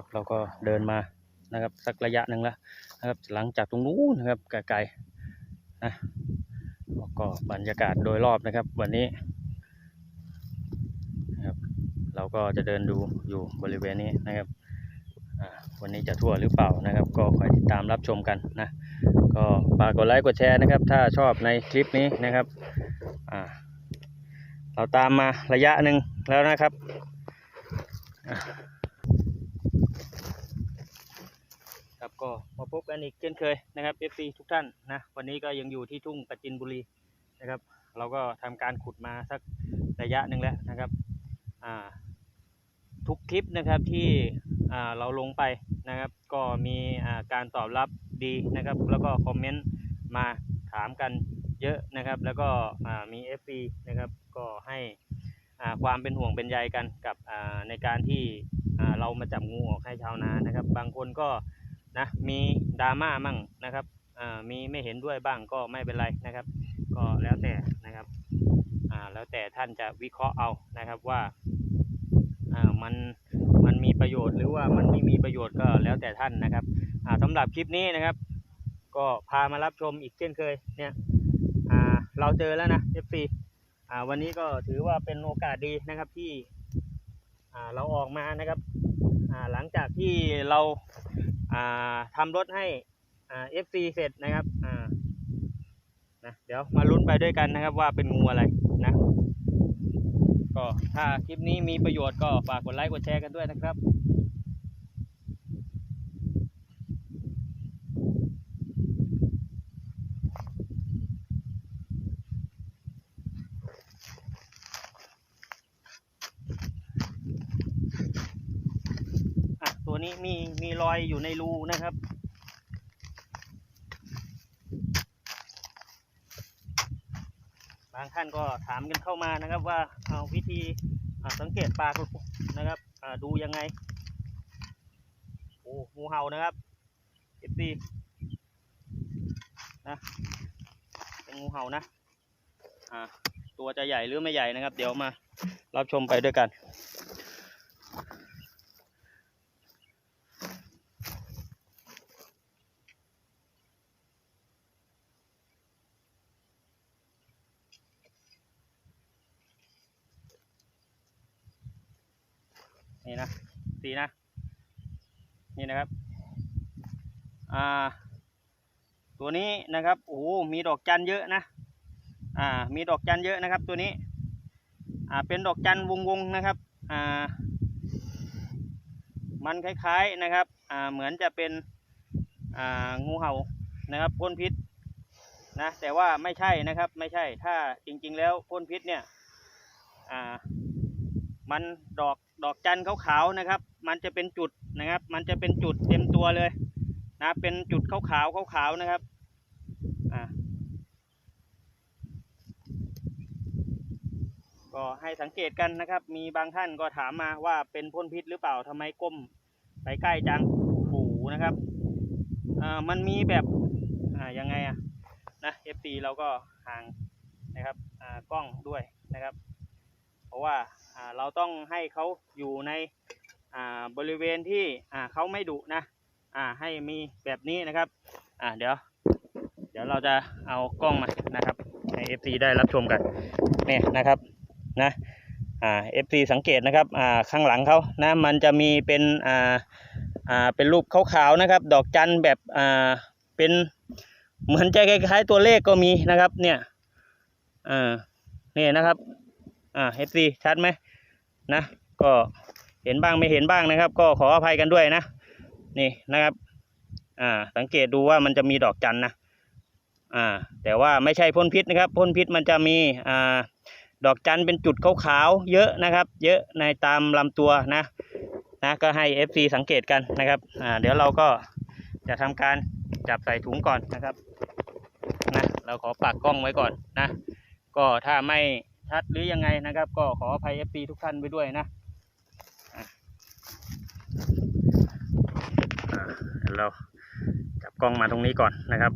ครับ เราก็เดินมานะครับ สักระยะหนึ่งแล้วนะครับ หลังจากตรงนู้นนะครับไกลๆนะแล้วก็บรรยากาศโดยรอบนะครับ วันนี้นะครับ เราก็จะเดินดูอยู่บริเวณนี้นะครับวันนี้จะทั่วหรือเปล่านะครับ ก็คอยติดตามรับชมกันนะก็ฝากกดไลค์กดแชร์นะครับ ถ้าชอบในคลิปนี้นะครับเราตามมาระยะหนึ่งแล้วนะครับอะครับ ก็มาพบกันอีกเช่นเคยนะครับ FC ทุกท่านนะวันนี้ก็ยังอยู่ที่ทุ่งปัจจินบุรีนะครับ เราก็ทำการขุดมาสักระยะหนึ่งแล้วนะครับทุกคลิปนะครับที่เราลงไปนะครับ ก็มีการตอบรับดีนะครับ แล้วก็คอมเมนต์มาถามกันเยอะนะครับ แล้วก็อ่ามี FC นะครับก็ให้ความเป็นห่วงเป็นใยกันกับในการที่เรามาจับงูออกให้ชาวนานะครับ บางคนก็ นะมีดราม่ามั่งนะครับอ่ามีไม่เห็นด้วยบ้างก็ไม่เป็นไรนะครับ ก็แล้วแต่นะครับอ่าแล้วแต่ท่านจะวิเคราะห์เอานะครับว่าอ่ามันมันมีประโยชน์หรือว่ามันไม่มีประโยชน์ก็แล้วแต่ท่านนะครับอ่าสำหรับคลิปนี้นะครับ ก็พามารับชมอีกเช่นเคยเนี่ยอ่าเราเจอแล้วนะ FC อ่าวันนี้ก็ถือว่าเป็นโอกาสดีนะครับที่อ่าเราออกมานะครับอ่าหลังจากที่เรา ทำรถให้อ่า FC เสร็จนะครับนะเดี๋ยวมาลุ้นไปด้วยกันนะครับว่าเป็นงูอะไรนะก็ถ้าคลิปนี้มีประโยชน์ก็ฝากกดไลค์กดแชร์กันด้วยนะครับ ตัวนี้มีมีรอยอยู่ในรูนะครับ บางท่านก็ถามกันเข้ามานะครับว่าเอาวิธีสังเกตปลากระพงนะครับดูยังไงโอ้งูเห่านะครับเอฟซีนะเป็นงูเห่านะอ่าตัวจะใหญ่หรือไม่ใหญ่นะครับ เดี๋ยวมารับชมไปด้วยกัน นี่นะสีนะ นี่นะครับ อ่า ตัวนี้นะครับโอ้มีดอกจันเยอะนะ อ่า มีดอกจันเยอะนะครับ ตัวนี้ อ่า เป็นดอกจันวงๆนะครับ อ่า มันคล้ายๆนะครับ อ่า เหมือนจะเป็น อ่า งูเห่านะครับพ่นพิษนะแต่ว่าไม่ใช่นะครับไม่ใช่ถ้าจริงๆ แล้วพ่นพิษเนี่ยอ่า มันดอกดอกจันขาวๆนะครับ มันจะเป็นจุดนะครับ มันจะเป็นจุดเต็มตัวเลยนะเป็นจุดขาวๆขาวๆนะครับอ่าก็ให้สังเกตกันนะครับ มีบางท่านก็ถามมาว่าเป็นพ่นพิษหรือเปล่าทำไมก้มไปใกล้จังโอ้โหนะครับอ่ามันมีแบบอ่ายังไงอะนะเอฟซีเราก็ห่างนะครับอ่ากล้องด้วยนะครับ เพราะว่า เราต้องให้เขาอยู่ในอ่าบริเวณที่อ่าเขาไม่ดุนะอ่าให้มีแบบนี้นะครับอ่าเดี๋ยว เดี๋ยวเราจะเอากล้องมานะครับให้ FC ได้รับชมกันเนี่ยนะครับนะอ่า FC สังเกตนะครับอ่าข้างหลังเขานะมันจะมีเป็นอ่าอ่าเป็นรูปขาวๆนะครับ ดอกจันแบบอ่าเป็นเหมือนจะคล้ายๆตัวเลขก็มีนะครับเนี่ยอ่านี่นะครับอ่า FC ชัดไหม นะ ก็เห็นบ้างไม่เห็นบ้างนะครับ ก็ขออภัยกันด้วยนะ นี่นะครับ อ่า สังเกตดูว่ามันจะมีดอกจันนะ อ่า แต่ว่าไม่ใช่พ่นพิษนะครับ พ่นพิษมันจะมี อ่า ดอกจันเป็นจุดขาวๆ เยอะนะครับ เยอะในตามลำตัวนะ นะ ก็ให้ FC สังเกตกันนะครับ อ่า เดี๋ยวเราก็จะทำการจับใส่ถุงก่อนนะครับ นะ เราขอปักกล้องไว้ก่อนนะ ก็ถ้าไม่ ชัดหรือยังไงนะครับ ก็ขออภัย FC ทุกท่านไปด้วยนะอะอ่าเดี๋ยวเราจับกล้องมาตรงนี้ก่อนนะครับ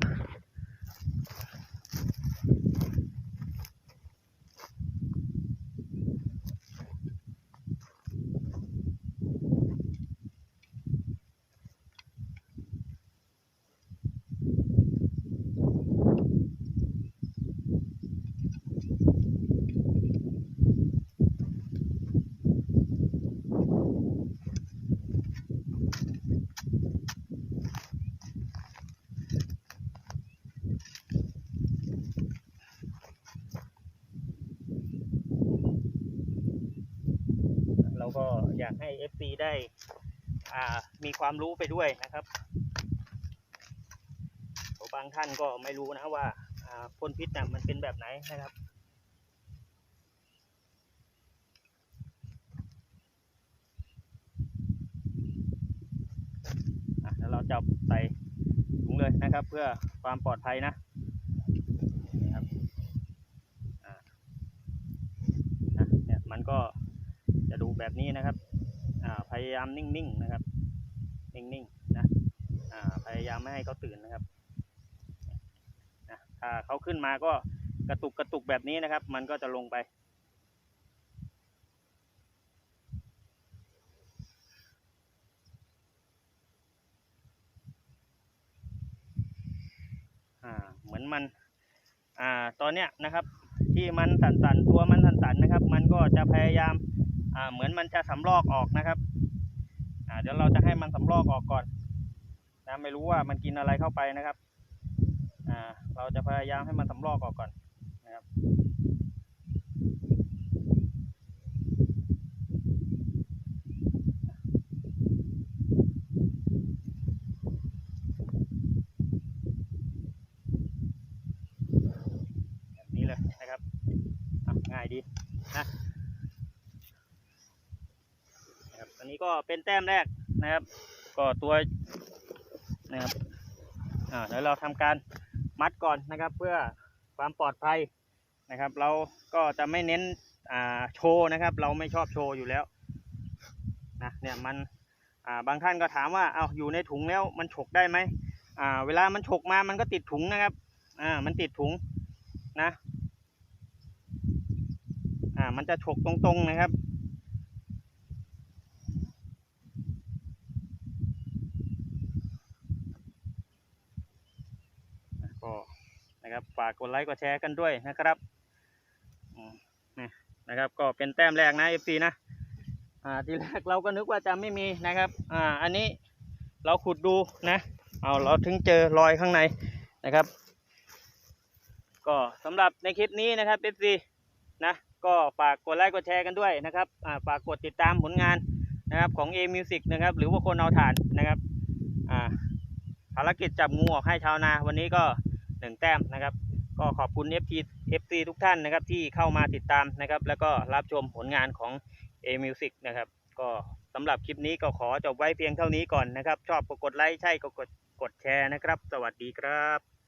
น ก็อยากให้ FC ได้มีความรู้ไปด้วยนะครับบางท่านก็ไม่รู้นะว่าพ่นพิษน่ะมันเป็นแบบไหนนะครับแล้วเราจะใส่ถุงเลยนะครับ เพื่อความปลอดภัยนะนะเนี่ยมันก็ แบบนี้นะครับพยายามนิ่งๆนะครับ นิ่งๆนะพยายามไม่ให้เขาตื่นนะครับถ้าเขาขึ้นมาก็กระตุกกระตุกแบบนี้นะครับ มันก็จะลงไปเหมือนมันอ่าตอนเนี้ยนะครับ ที่มันสั่นๆตัวมันสั่นๆนะครับ มันก็จะพยายาม เหมือนมันจะสำลอกออกนะครับอ่าเดี๋ยวเราจะให้มันสำลอกออกก่อนนะไม่รู้ว่ามันกินอะไรเข้าไปนะครับอ่าเราจะพยายามให้มันสำลอกออกก่อนนะครับแบบนี้เลยนะครับง่ายดีนะ นี้ก็เป็นแต้มแรกนะครับ ก็ตัวนะครับอ่าเดี๋ยวเราทำการมัดก่อนนะครับ เพื่อความปลอดภัยนะครับ เราก็จะไม่เน้นอ่าโชว์นะครับ เราไม่ชอบโชว์อยู่แล้วนะเนี่ยมันอ่าบางท่านก็ถามว่าเอาอยู่ในถุงแล้วมันฉกได้ไหมอ่าเวลามันฉกมามันก็ติดถุงนะครับอ่ามันติดถุงนะอ่ามันจะฉกตรงๆนะครับ ก็ นะครับฝากกดไลค์กดแชร์กันด้วยนะครับนี่นะครับ ก็เป็นแต้มแรกนะ FC นะอ่าทีแรกเราก็นึกว่าจะไม่มีนะครับอ่าอันนี้เราขุดดูนะ เอาเราถึงเจอรอยข้างในนะครับ ก็สำหรับในคลิปนี้นะครับ FC นะก็ฝากกดไลค์กดแชร์กันด้วยนะครับอ่าฝากกดติดตามผลงานนะครับของ A Music นะครับหรือว่าคนเอาถ่านนะครับอ่าภารกิจจับงูออกให้ชาวนาวันนี้ก็ หนึ่งแต้มนะครับ ก็ขอบคุณ FT FT ทุกท่านนะครับที่เข้ามาติดตามนะครับ แล้วก็รับชมผลงานของ A Music นะครับ ก็สำหรับคลิปนี้ก็ขอจบไว้เพียงเท่านี้ก่อนนะครับ ชอบก็กดไลค์ใช่ก็กดกดแชร์นะครับ สวัสดีครับ